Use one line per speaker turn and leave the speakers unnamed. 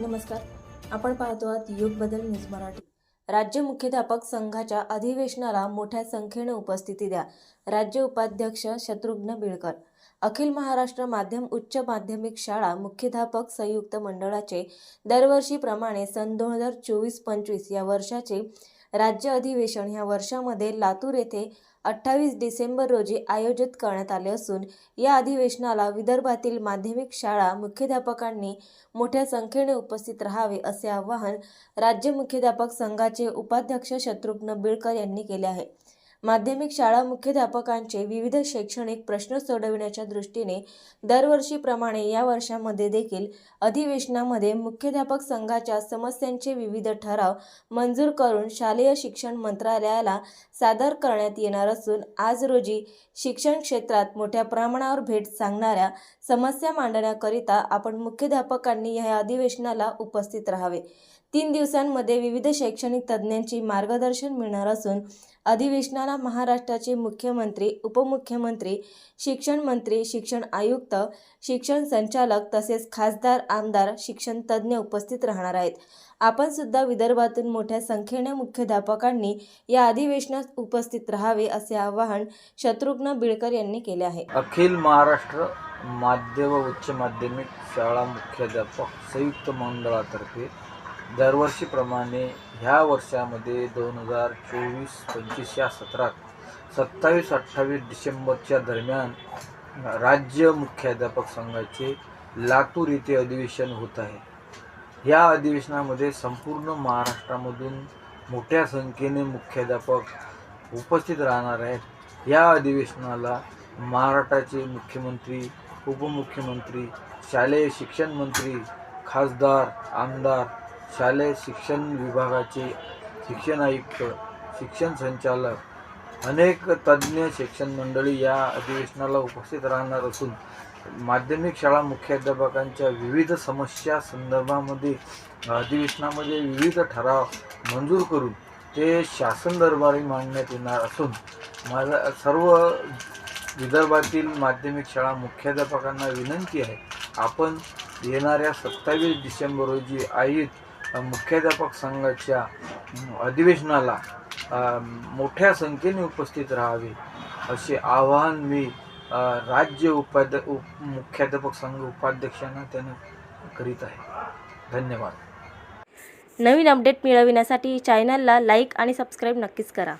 नमस्कार. आपण पाहतो आहात युग बदल न्यूज मराठी. राज्य मुख्याध्यापक संघाच्या अधिवेशनाला मोठ्या संख्येने उपस्थिती द्या. राज्य उपाध्यक्ष शत्रुघ्न बिळकर. अखिल महाराष्ट्र माध्यम उच्च माध्यमिक शाळा मुख्याध्यापक संयुक्त मंडळाचे दरवर्षीप्रमाणे सन दोन हजार चोवीस पंचवीस या वर्षाचे राज्य अधिवेशन ह्या वर्षामध्ये लातूर येथे अठ्ठावीस डिसेंबर रोजी आयोजित करण्यात आले असून या अधिवेशनाला विदर्भातील माध्यमिक शाळा मुख्याध्यापकांनी मोठ्या संख्येने उपस्थित राहावे असे आवाहन राज्य मुख्याध्यापक संघाचे उपाध्यक्ष शत्रुघ्न बिळकर यांनी केले आहे. माध्यमिक शाळा मुख्याध्यापकांचे विविध शैक्षणिक प्रश्न सोडविण्याच्या दृष्टीने दरवर्षीप्रमाणे या वर्षामध्ये देखील अधिवेशनामध्ये मुख्याध्यापक संघाच्या समस्यांचे विविध ठराव मंजूर करून शालेय शिक्षण मंत्रालयाला सादर करण्यात येणार असून आज रोजी शिक्षण क्षेत्रात मोठ्या प्रमाणावर भेट सांगणाऱ्या समस्या मांडण्याकरिता आपण मुख्याध्यापकांनी या अधिवेशनाला उपस्थित राहावे. तीन दिवसांमध्ये विविध शैक्षणिक तज्ज्ञांची मार्गदर्शन मिळणार असून अधिवेशनाला महाराष्ट्राचे मुख्यमंत्री उपमुख्यमंत्री शिक्षण मंत्री शिक्षण आयुक्त शिक्षण संचालक तसेच खासदार आमदार शिक्षण तज्ज्ञ उपस्थित राहणार आहेत. आपण सुद्धा विदर्भातून मोठ्या संख्येने मुख्याध्यापकांनी या अधिवेशनात उपस्थित राहावे असे आवाहन शत्रुघ्न बिळकर यांनी केले आहे.
अखिल महाराष्ट्र माध्य व उच्च माध्यमिक शाळा मुख्याध्यापक संयुक्त मंडळातर्फे दरवर्षीप्रमाणे ह्या वर्षामध्ये दोन हजार चोवीस पंचवीस या सत्रात सत्तावीस अठ्ठावीस डिसेंबरच्या दरम्यान राज्य मुख्याध्यापक संघाचे लातूर येथे अधिवेशन होत आहे. या अधिवेशनामध्ये संपूर्ण महाराष्ट्रामधून मोठ्या संख्येने मुख्याध्यापक उपस्थित राहणार आहेत. या अधिवेशनाला महाराष्ट्राचे मुख्यमंत्री उपमुख्यमंत्री शालेय शिक्षण मंत्री खासदार आमदार शालेय शिक्षण विभागाचे शिक्षण आयुक्त शिक्षण संचालक अनेक तज्ज्ञ शिक्षण मंडळी या अधिवेशनाला उपस्थित राहणार असून माध्यमिक शाळा मुख्याध्यापकांच्या विविध समस्या संदर्भामध्ये अधिवेशनामध्ये विविध ठराव मंजूर करून ते शासन दरबारी मांडण्यात येणार असून माझा सर्व विदर्भातील माध्यमिक शाळा मुख्याध्यापकांना विनंती आहे. आपण येणाऱ्या सत्तावीस डिसेंबर रोजी आयोजित मुख्याध्यापक संघाच्या अधिवेशनाला मोठ्या संख्येने उपस्थित राहावे असे आवाहन मी राज्य उपाध्य उप मुख्याध्यापक संघ उपाध्यक्षांना त्यांना करीत आहे. धन्यवाद.
नवीन अपडेट मिळविण्यासाठी चॅनलला लाईक आणि सबस्क्राईब नक्कीच करा.